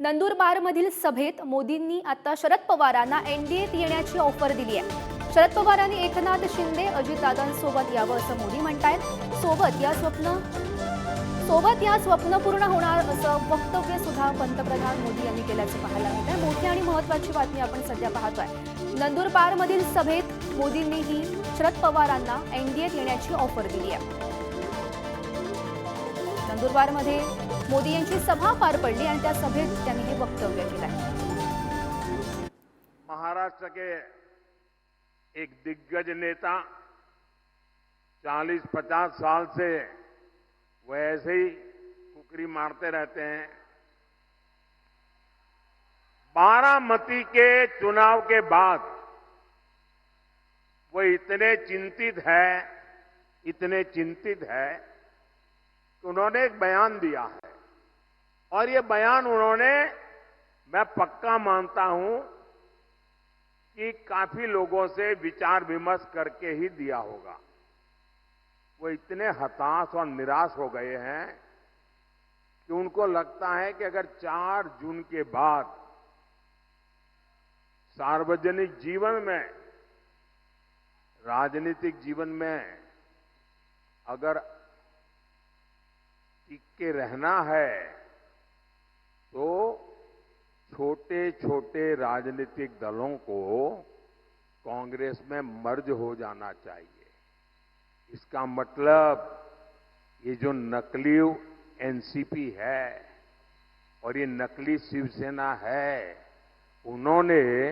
नंदुरबारमधील सभेत मोदींनी आता शरद पवारांना एनडीएत येण्याची ऑफर दिली आहे. शरद पवारांनी एकनाथ शिंदे अजितदादांसोबत यावं असं मोदी म्हणतायत. सोबत या स्वप्न सोबत या स्वप्न पूर्ण होणार असं वक्तव्य सुद्धा पंतप्रधान मोदी यांनी केल्याचं पाहायला मिळत आहे मोठी आणि महत्वाची बातमी आपण सध्या पाहतोय. नंदुरबारमधील सभेत मोदींनीही शरद पवारांना एनडीएत येण्याची ऑफर दिली आहे. नंदुरबारमध्ये मोदी सभा पार त्यांनी हे वक्तव्य महाराष्ट्र के एक दिग्गज नेता 40-50 साल से वो ऐसे ही कुकरी मारते रहते हैं। बारामती के चुनाव के बाद वो इतने चिंतित है, इतने चिंतित है उन्होंने एक बयान दिया है। और ये बयान उन्होंने, मैं पक्का मानता हूँ कि काफ़ी लोगों से विचार विमर्श करके ही दिया होगा। वो इतने हताश और निराश हो गए हैं कि उनको लगता है कि अगर 4 जून के बाद सार्वजनिक जीवन में, राजनीतिक जीवन में अगर के रहना है तो छोटे छोटे राजनीतिक दलों को कांग्रेस में मर्ज हो जाना चाहिए। इसका मतलब ये जो नकली एनसीपी है और ये नकली शिवसेना है, उन्होंने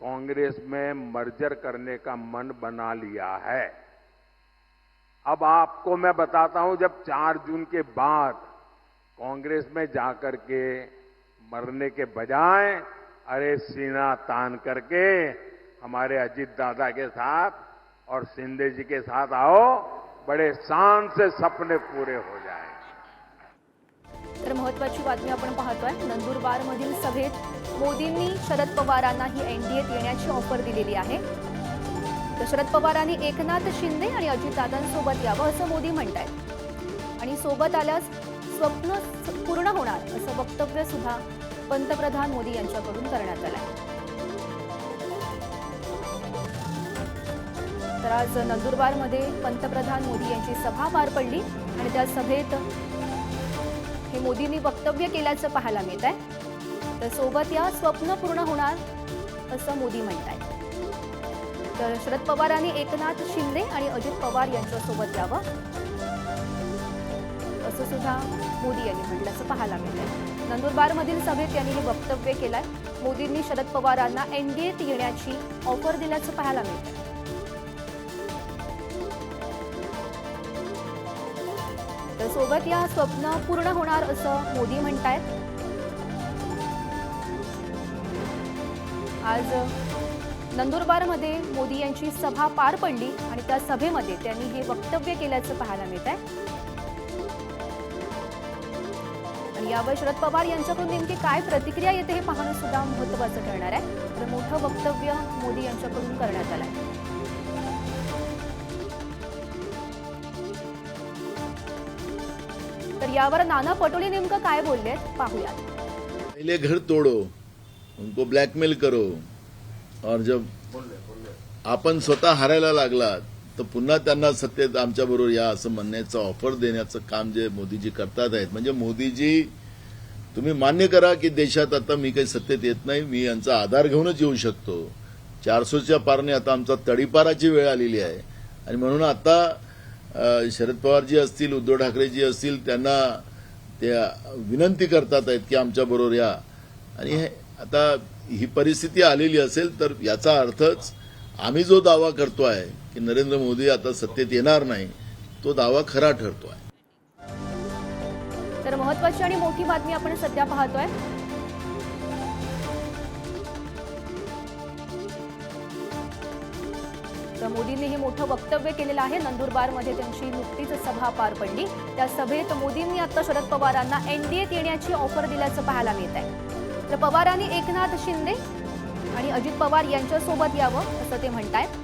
कांग्रेस में मर्जर करने का मन बना लिया है। अब आपको मैं बताता हूँ, जब 4 जून के बाद कांग्रेस में जाकर के मरने के बजाय, अरे सीना तान करके हमारे अजीत दादा के साथ और शिंदे जी के साथ आओ, बड़े शान से सपने पूरे हो जाएँ। तर महत्वाची बातमी आपण पाहतोय, नंदुरबारमधील सभेत मोदींनी शरद पवारांना ही एनडीएत येण्याची ऑफ़र दिलेली आहे. शरद पवारांनी एकनाथ शिंदे आणि अजितदादांसोबत यावं असं मोदी म्हणतायत. आणि सोबत आल्यास स्वप्न पूर्ण होणार असं वक्तव्य सुद्धा पंतप्रधान मोदी यांच्याकडून करण्यात आलं आहे तर आज नंदुरबारमध्ये पंतप्रधान मोदी यांची सभा पार पडली आणि त्या सभेत हे मोदींनी वक्तव्य केल्याचं पाहायला मिळत आहे तर सोबत या स्वप्न पूर्ण होणार असं मोदी म्हणतायत. तर शरद पवारांनी एकनाथ शिंदे आणि अजित पवार यांच्यासोबत यावं असं सुद्धा मोदी यांनी म्हटल्याचं पाहायला मिळत नंदुरबारमधील सभेत त्यांनी हे वक्तव्य केलंय. मोदींनी शरद पवारांना एनडीएत येण्याची ऑफर दिल्याचं पाहायला मिळतं तर सोबत या स्वप्न पूर्ण होणार असं मोदी म्हणतायत. आज नंदुरबारमध्ये मोदी यांची सभा पार पडली आणि त्या सभेमध्ये त्यांनी हे वक्तव्य केल्याचं पाहायला मिळत आहे. आणि यावर शरद पवार यांच्याकडून नेमकी काय प्रतिक्रिया येते हे पाहणं सुद्धा महत्वाचं ठरणार आहे. तर मोठं वक्तव्य मोदी यांच्याकडून करण्यात आलं आहे तर यावर नाना पटोले नेमकं काय बोललेत पाहूयात. पहिले घर तोड़ो उनको ब्लॅकमेल करो. और जब आपण स्वतः हारायला लागला तर पुन्हा त्यांना सत्तेत आमच्या बरोबर या असं म्हणण्याचं ऑफर देण्याचं काम जे मोदीजी करतात आहेत. म्हणजे मोदीजी तुम्ही मान्य करा की देशात आता मी काही सत्तेत येत नाही मी यांचा आधार घेऊनच येऊ शकतो. चारसोच्या पारने आता आमचा तडीपाराची वेळ आलेली आहे. आणि म्हणून आता शरद पवारजी असतील उद्धव ठाकरेजी असतील त्यांना त्या विनंती करतात आहेत की आमच्या बरोबर या. आणि हे आता ही परिस्थिती आलेली असेल तर याचा अर्थच आम्ही जो दावा करतो आहे की नरेंद्र मोदी आता सत्तेत येणार नाही तो दावा खरा ठरतो आहे तर महत्वाची आणि मोठी बातमी आपण सध्या पाहतोय. तर मोदींनी हे मोठं वक्तव्य केलेलं आहे. नंदुरबारमध्ये त्यांची नुकतीच सभा पार पडली. त्या सभेत मोदींनी आता शरद पवारांना एनडीएत येण्याची ऑफर दिल्याचं पाहायला मिळत आहे तर पवारांनी एकनाथ शिंदे आणि अजित पवार यांच्यासोबत यावं असं ते म्हणतायत.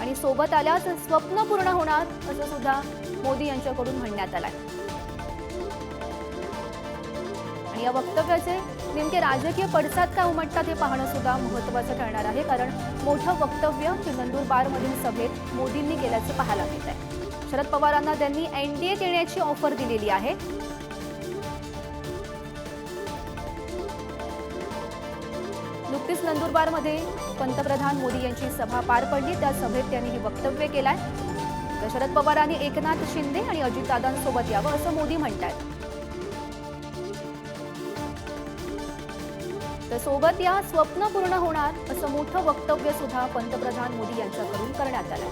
आणि सोबत आल्यास स्वप्न पूर्ण होणार असं सुद्धा मोदी यांच्याकडून म्हणण्यात आलंय. आणि आणि या वक्तव्याचे नेमके राजकीय पडसाद काय उमटतात हे पाहणं सुद्धा महत्वाचं ठरणार आहे कारण मोठं वक्तव्य हे नंदुरबारमधील सभेत मोदींनी केल्याचं पाहायला मिळत आहे शरद पवारांना त्यांनी एनडीएत येण्याची ऑफर दिलेली आहे. नंदुरबारमध्ये पंतप्रधान मोदी यांची सभा पार पडली. त्या सभेत त्यांनी हे वक्तव्य केलंय. तर शरद पवारांनी एकनाथ शिंदे आणि अजितदादांसोबत यावं असं मोदी म्हणतात तर सोबत या स्वप्न पूर्ण होणार असं मोठं वक्तव्य सुद्धा पंतप्रधान मोदी यांच्याकडून करण्यात आलं